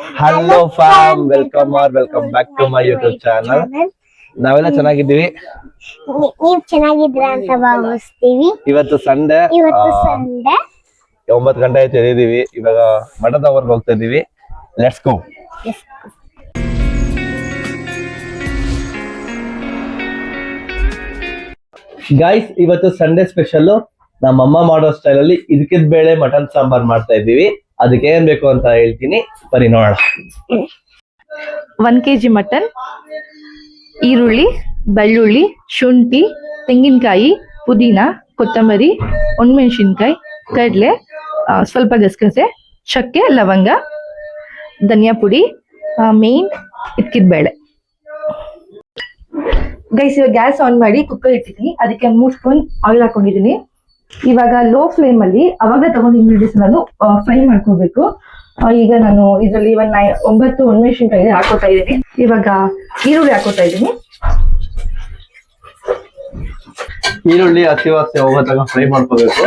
Hello fam welcome are welcome back to my YouTube channel ನಾವೆಲ್ಲ ಚೆನ್ನಾಗಿದ್ದೀವಿ? ನೀವು ಚೆನ್ನಾಗಿದ್ದೀರಾ ಚೆನ್ನಾಗಿದ್ರ ಅಂತ ಭಾವಿಸ್ತೀವಿ. ಇವತ್ತು ಸಂಡೇ. ಇವತ್ತು ಸಂಡೆ. ಒಂಬತ್ತು ಗಂಟೆ ಆಯ್ತು ಎದ್ದಿದೀವಿ ಇವಾಗ ಮಠದವರೆಗೆ ಹೋಗ್ತಾ ಇದೀವಿ ಲೆಟ್ಸ್ ಗೋ ಗಾಯ್ಸ್ ಇವತ್ತು ಸಂಡೇ ಸ್ಪೆಷಲ್ ನಮ್ಮಮ್ಮ ಮಾಡೋ ಸ್ಟೈಲ್ ಅಲ್ಲಿ ಇದಕ್ಕಿದ ಬೇಳೆ ಮಟನ್ ಸಾಂಬಾರ್ ಮಾಡ್ತಾ ಇದ್ದೀವಿ. ಅದಕ್ಕೆ ಏನ್ ಬೇಕು ಅಂತ ಹೇಳ್ತೀನಿ. ಬರಿ ನೋಡೋಣ. ಒನ್ ಕೆ ಜಿ ಮಟನ್ ಈರುಳ್ಳಿ, ಬೆಳ್ಳುಳ್ಳಿ, ಶುಂಠಿ, ತೆಂಗಿನಕಾಯಿ, ಪುದೀನ, ಕೊತ್ತಂಬರಿ, ಒಣಮೆಣಸಿನ್ಕಾಯಿ, ಕಡಲೆ ಸ್ವಲ್ಪ ಗಸಗಸೆ, ಚಕ್ಕೆ, ಲವಂಗ, ಧನಿಯಾ ಪುಡಿ ಮೇನ್ ಇಟ್ಕಿದ ಬೇಳೆ. ಗೈಸ್ ಇವಾಗ ಗ್ಯಾಸ್ ಆನ್ ಮಾಡಿ ಕುಕ್ಕರ್ ಇಟ್ಟಿದ್ದೀನಿ. ಅದಕ್ಕೆ ಮೂರು ಸ್ಪೂನ್ ಆಯಿಲ್ ಹಾಕೊಂಡಿದ್ದೀನಿ. ಇವಾಗ ಲೋ ಫ್ಲೇಮ್ ಅಲ್ಲಿ ಅವಾಗ ತಗೊಂಡು ಇಂಗ್ರೀಡಿಯಂಟ್ಸ್ ನಾನು ಫ್ರೈ ಮಾಡ್ಕೋಬೇಕು. ಈಗ ನಾನು ಇದರಲ್ಲಿ ಒಂದ್ ನೈ ಒಂಬತ್ತು ಒಣಮೆಣಸಿನ್ಕಾಯಿ ಹಾಕೋತಾ ಇದ್ದೀನಿ. ಇವಾಗ ಈರುಳ್ಳಿ ಹಾಕೋತಾ ಇದ್ದೀನಿ. ಈರುಳ್ಳಿ ಹಸಿ ವಾಸನೆ ಹೋಗೋ ತನಕ ಫ್ರೈ ಮಾಡ್ಕೋಬೇಕು.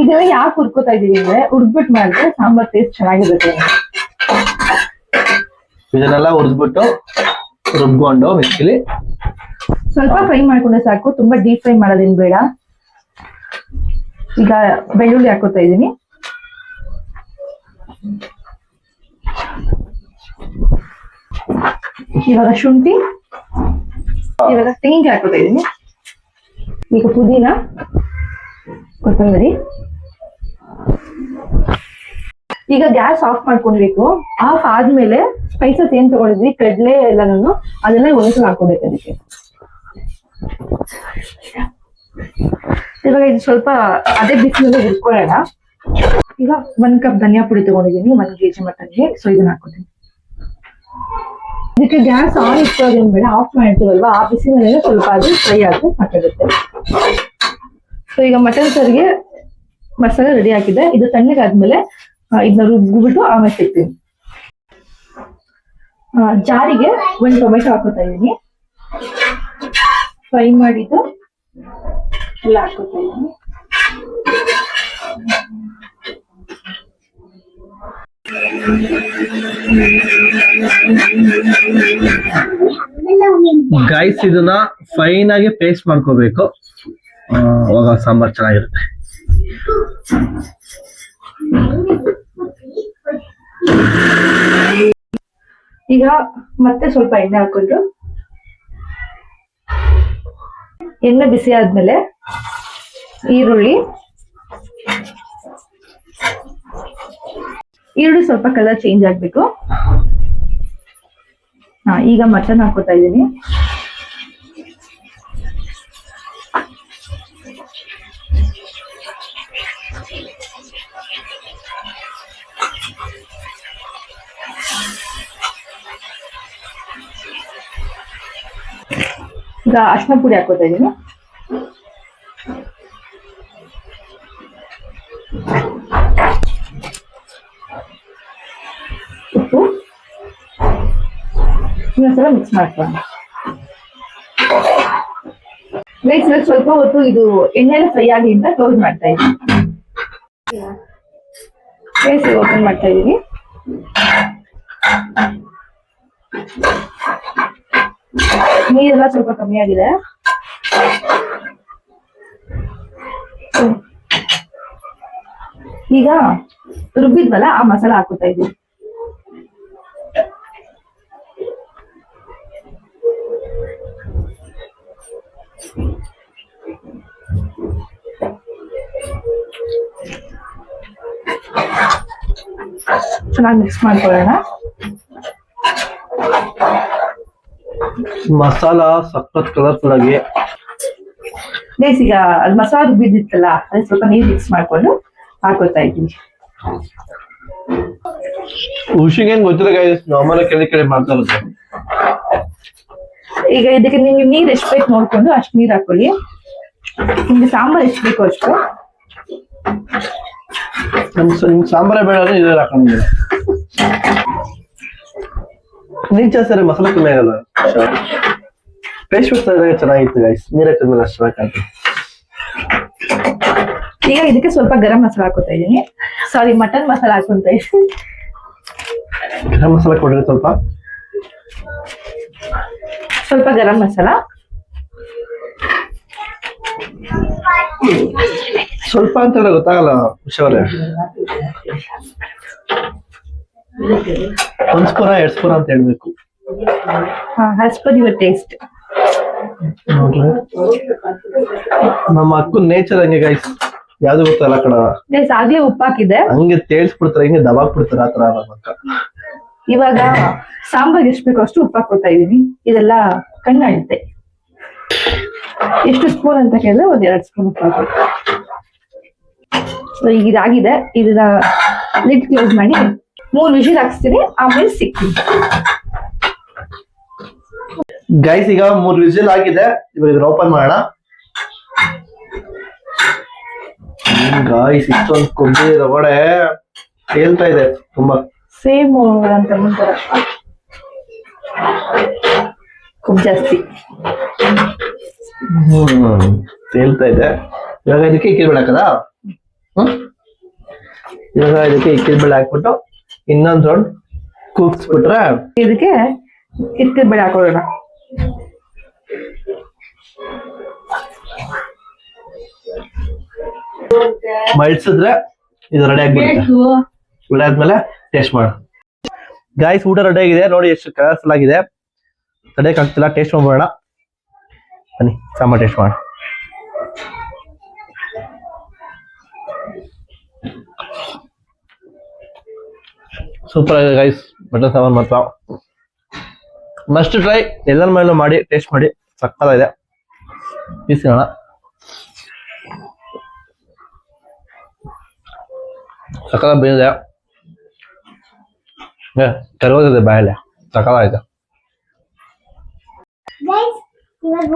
ಇದೆಲ್ಲ ಯಾಕೆ ಹುರ್ಕೋತಾ ಇದೀವಿ ಅಂದ್ರೆ ಹುರ್ದ್ಬಿಟ್ಟು ಮಾಡಿದ್ರೆ ಸಾಂಬಾರ್ ಟೇಸ್ಟ್ ಚೆನ್ನಾಗಿರುತ್ತೆ. ಇದನ್ನೆಲ್ಲ ಹುರಿದ್ಬಿಟ್ಟು ರುಬ್ಕೊಂಡು ಮಿಕ್ಸಿಲಿ ಸ್ವಲ್ಪ ಫ್ರೈ ಮಾಡ್ಕೊಂಡ್ರೆ ಸಾಕು ತುಂಬಾ ಡೀಪ್ ಫ್ರೈ ಮಾಡೋದೇನ್ ಬೇಡ. ಈಗ ಬೆಳ್ಳುಳ್ಳಿ ಹಾಕೋತಾ ಇದ್ದೀನಿ. ಇವಾಗ ಶುಂಠಿ, ಇವಾಗ ತೆಂಗಿ ಹಾಕೋತಾ ಇದ್ದೀನಿ. ಈಗ ಪುದೀನ, ಕೊತ್ತಂಬರಿ. ಈಗ ಗ್ಯಾಸ್ ಆಫ್ ಮಾಡ್ಕೊಳ್ಬೇಕು ಆಫ್ ಆದ್ಮೇಲೆ ಸ್ಪೈಸಸ್ ಏನ್ ತಗೊಂಡಿದ್ವಿ, ಕಡ್ಲೆ ಎಲ್ಲಾನು ಅದನ್ನ ಒಂದ್ಸಲ ಹಾಕೋಬೇಕು ಅದಕ್ಕೆ. ಇವಾಗ ಇದು ಸ್ವಲ್ಪ ಅದೇ ಬಿಸಿಲಲ್ಲಿ ಹುರ್ಕೊಳ್ಳೋಣ ಈಗ ಒಂದ್ ಕಪ್ ಧನಿಯಾ ಪುಡಿ ತಗೊಂಡಿದ್ದೀನಿ, ಒಂದ್ ಕೆಜಿ ಮಟನ್ಗೆ ಸೊ ಇದನ್ನ ಹಾಕೋತೀನಿ ಇದಕ್ಕೆ ಗ್ಯಾಸ್ ಆನ್ ಇಟ್ಟೋದೇನ್ ಬೇಡ ಆಫ್ ಮಾಡಿರ್ತೀವಲ್ವಾ ಆ ಬಿಸಿಲಲ್ಲೇ ಸ್ವಲ್ಪ ಅದು ಫ್ರೈ ಆಗಿ ಸಾಕಾಗುತ್ತೆ. ಸೊ ಈಗ ಮಟನ್ ಸರ್ಗೆ ಮಸಾಲೆ ರೆಡಿ ಆಗಿದೆ. ಇದು ತಣ್ಣಗಾದ್ಮೇಲೆ ಇದನ್ನ ರುಬ್ಬಿಬಿಟ್ಟು ಆಮೇಲೆ ಸಿಗ್ತೀನಿ ಜಾರಿಗೆ ಒಂದು ಟೊಮೆಟೊ ಹಾಕೋತಾ ಇದ್ದೀನಿ ಫ್ರೈ ಮಾಡಿದ್ದು. ಎಲ್ಲ ಹಾಕೋತಾ ಇದ್ದೀನಿ. ಗೈಸ್ ಇದನ್ನ ಫೈನ್ ಆಗಿ ಪೇಸ್ಟ್ ಮಾಡ್ಕೋಬೇಕು. ಅವಾಗ ಸಾಂಬಾರ್ ಚೆನ್ನಾಗಿರುತ್ತೆ. ಈಗ ಮತ್ತೆ ಸ್ವಲ್ಪ ಎಣ್ಣೆ ಹಾಕೊಂಡು ಎಣ್ಣೆ ಬಿಸಿ ಆದ್ಮೇಲೆ ಈರುಳ್ಳಿ. ಈರುಳ್ಳಿ ಸ್ವಲ್ಪ ಕಲರ್ ಚೇಂಜ್ ಆಗ್ಬೇಕು. ಹಾ ಈಗ ಮಟನ್ ಹಾಕೋತಾ ಇದ್ದೀನಿ. ಈಗ ಅರ್ಶಿನ ಪುಡಿ ಹಾಕೋತಾ ಇದ್ದೀನಿ ಉಪ್ಪು. ಇನ್ನೊಂದ್ಸಲ ಮಿಕ್ಸ್ ಮಾಡ್ಕೊಳ್ಳೋಣ. ಇವಾಗ ಸ್ವಲ್ಪ ಹೊತ್ತು ಇದು ಎಣ್ಣೆಲ್ಲ ಫ್ರೈ ಆಗಿ ಅಂತ ಕ್ಲೋಸ್ ಮಾಡ್ತಾ ಇದ್ದೀನಿ ಗೈಸ್ ಓಪನ್ ಮಾಡ್ತಾ ಇದ್ದೀನಿ ನೀರೆಲ್ಲ ಸ್ವಲ್ಪ ಕಮ್ಮಿ ಆಗಿದೆ. ಈಗ ರುಬ್ಬಿದ್ವಲ್ಲ ಆ ಮಸಾಲ ಹಾಕೋತಾ ಇದ್ವಿ. ಚೆನ್ನಾಗಿ ಮಿಕ್ಸ್ ಮಾಡ್ಕೊಳ್ಳೋಣ. ಮಸಾಲ ಸಖತ್ ಕಲರ್ಫುಲ್ ಆಗಿ ಈಗ ಅದು ಮಸಾಲ ರುಬ್ಬಿದ್ದಿತ್ತಲ್ಲ ಅದು ಸ್ವಲ್ಪ ನೀರು ಮಿಕ್ಸ್ ಮಾಡ್ಕೊಂಡು ಹಾಕೋತಾ ಇದ್ದೀನಿ. ಖುಷಿಗೇನ್ ಗೊತ್ತಿಲ್ಲ ಗೈಸ್ ನಾರ್ಮಲ್ ಕೆಳಗೆ ಕೆಳಗೆ ಮಾಡ್ತಾ ಇರುತ್ತೆ ಈಗ ಇದಕ್ಕೆ ನಿಮ್ಗೆ ನೀರ್ ಎಷ್ಟು ಬೇಕು ನೋಡ್ಕೊಂಡು ಅಷ್ಟು ನೀರ್ ಹಾಕೊಳ್ಳಿ. ನಿಮ್ಗೆ ಸಾಂಬಾರ್ ಎಷ್ಟು ಬೇಕು ಅಷ್ಟು. ನಮ್ ಸಾಂಬಾರೇ ಬೇಡ ಅಂದ್ರೆ ಇದ್ರಲ್ಲಿ ನೀಚ ಸರಿ ಮಸಾಲೆ ಕಮ್ಮಿ ಆಗಲ್ಲ ಪೇಸ್ಟ್ ಇದ್ದಾಗ ಚೆನ್ನಾಗಿತ್ತು ಗೈಸ್ ನೀರ್ ಹಾಕಿದ್ಮೇಲೆ ಅಷ್ಟು ಚೆನ್ನಾಗಿ ಈಗ ಇದಕ್ಕೆ ಸ್ವಲ್ಪ ಗರಂ ಮಸಾಲ ಹಾಕೋತಾ ಇದ್ದೀನಿ. ಸಾರಿ ಮಟನ್ ಮಸಾಲ ಹಾಕೊಂತ ಇದ್ದೀನಿ. ಗರಂ ಮಸಾಲ ಕೊಡ್ರಿ ಸ್ವಲ್ಪ. ಸ್ವಲ್ಪ ಗರಂ ಮಸಾಲ. ಸ್ವಲ್ಪ ಅಂತ ಗೊತ್ತಾಗಲ್ಲ ಹುಷಾವ್ರೆ ಒಂದ್ ಸ್ಪೂನ ಎರಡ್ ಸ್ಪೂನ ಅಂತ ಹೇಳ್ಬೇಕು. ಆಸ್ ಪರ್ ಯುವರ್ ಟೇಸ್ಟ್ ನೋಡ್ರಿ ನಮ್ಮ ಅಕ್ಕನ ನೇಚರ್ ಹಂಗೆ ಗೈಸ್ ಯಾವ್ದು ಗೊತ್ತಲ್ಲ ಕಡ ಗೈಸ್ ಆಗ್ಲೇ ಉಪ್ಪಾಕಿದೆ ಹಂಗೆ ತೇಳ್ಸ್ಬಿಡ್ತಾರೆ ಹಿಂಗೆ ದಬಾಕ್ ಬಿಡ್ತಾರ ಆತರ ಅಕ್ಕ ಇವಾಗ ಸಾಂಬಾರ್ ಎಷ್ಟು ಬೇಕೋ ಅಷ್ಟು ಉಪ್ಪು ಹಾಕೋತಾ ಇದೀನಿ. ಇದೆಲ್ಲ ಕಣ್ಣಾಡುತ್ತೆ ಎಷ್ಟು ಸ್ಪೂನ್ ಅಂತ ಕೇಳಿದ್ರೆ ಒಂದ್ ಎರಡ್ ಸ್ಪೂನ್ ಉಪ್ಪು ಸೊ ಈಗ ಇದಾಗಿದೆ. ಇದನ್ನ ಲಿಡ್ ಕ್ಲೋಸ್ ಮಾಡಿ ಮೂರ್ ವಿಷಲ್ ಹಾಕ್ಸ್ತೀನಿ ಆಮೇಲೆ ಸಿಗ್ತೀನಿ ಗೈಸ್ ಈಗ ಮೂರ್ ವಿಸಿಲ್ ಆಗಿದೆ. ಇವಾಗ ಇದ್ರ ಓಪನ್ ಮಾಡೋಣ. ಗಾಯ್ಸ್ ಇಷ್ಟೊಂದು ಕೊಬ್ಬರಿ ತಗೊಡೆ ಹೇಳ್ತಾ ಇದೆ ತುಂಬಾ. ಸೇಮ್ ಅಂತ ಮುಂತರ ಕೊಬ್ಬು ಜಾಸ್ತಿ. ಹೇಳ್ತಾ ಇದೆ. ಇವಾಗ ಇದಕ್ಕೆ ಇಕ್ಕಿದ ಹಾಕದ? ಹ್ಮ್? ಇವಾಗ ಇದಕ್ಕೆ ಇಕ್ಕಿದ ಬೇಳೆ ಹಾಕ್ಬಿಟ್ಟು ಇನ್ನೊಂದ್ ರೌಂಡ್ ಕೂಗ್ಸ್ಬಿಟ್ರೆ ಇದಕ್ಕೆ ಕಿತ್ತ ಬೇಳೆ ಹಾಕೊಳ್ಳೋಣ. ಮಳ್ಸಿದ್ರೆ ಇದು ರೆಡಿ ಆಗ್ಬಿಡುತ್ತೆ. ರೆಡಿ ಆದ್ಮೇಲೆ ಟೇಸ್ಟ್ ಮಾಡು ಗಾಯ್ಸ್ ಊಟ ರೆಡಿ ಆಗಿದೆ. ನೋಡಿ ಎಷ್ಟು ಕಲರ್ಫುಲ್ ಆಗಿದೆ. ತಡೆಯಕ್ ಆಗ್ತಿಲ್ಲ ಟೇಸ್ಟ್ ಮಾಡ್ಬೋಣ ಬನ್ನಿ ಸಾಂಬಾರ್ ಟೇಸ್ಟ್ ಮಾಡ ಸೂಪರ್ ಆಗಿದೆ ಗೈಸ್ ಮಟನ್ ಸಾಂಬಾರ್ ಮಾತ್ರ. ಮಸ್ಟ್ ಟ್ರೈ ಎಲ್ಲರ ಮೇಲೂ ಮಾಡಿ ಟೇಸ್ಟ್ ಮಾಡಿ. ಸಕ್ಕತ್ತಾಗಿದೆ. ಇಸ್ಕೋಣ ಸಕ್ಕತ್ತ ಬೇಯಿದೆ ಕರ್ಗೋದಿದೆ ಬಾಯಲ್ಲೇ. ಸಕ್ಕತ್ತಾಗಿದೆ.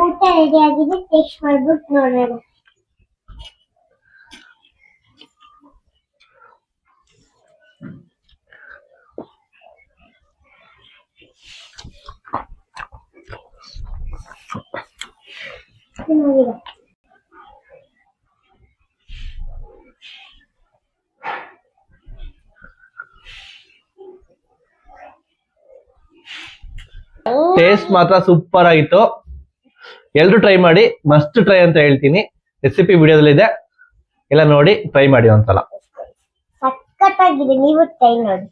ಊಟ ರೆಡಿ ಆಗಿದೆ. ಟೇಸ್ಟ್ ಮಾಡ್ಬಿಟ್ಟು ನೋಡೋಣ. ಚೆನ್ನಾಗಿದೆ ಟೇಸ್ಟ್ ಮಾತ್ರ ಸೂಪರ್ ಆಗಿತ್ತು. ಎಲ್ರು ಟ್ರೈ ಮಾಡಿ ಮಸ್ಟ್ ಟ್ರೈ ಅಂತ ಹೇಳ್ತೀನಿ. ರೆಸಿಪಿ ವಿಡಿಯೋದಲ್ಲಿದೆ ಎಲ್ಲ ನೋಡಿ ಟ್ರೈ ಮಾಡಿ ಒಂದ್ಸಲ. ಸಖತ್ತಾಗಿದೆ ನೀವು ಟ್ರೈ ನೋಡಿ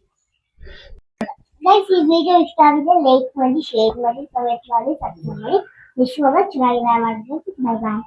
ಗೈಸ್ ಈ ವಿಡಿಯೋ ಇಷ್ಟ ಆಗಿದೆ ಲೈಕ್ ಮಾಡಿ ಶೇರ್ ಮಾಡಿ ಕಮೆಂಟ್ ಮಾಡಿ ಸಬ್ಸ್ಕ್ರೈಬ್ ಮಾಡಿ. ವಿಶ್ವಗ ಚೆನ್ನಾಗಿ ಮಾಡಿದ್ರೆ ಬಾಯ್ ಬಾಯ್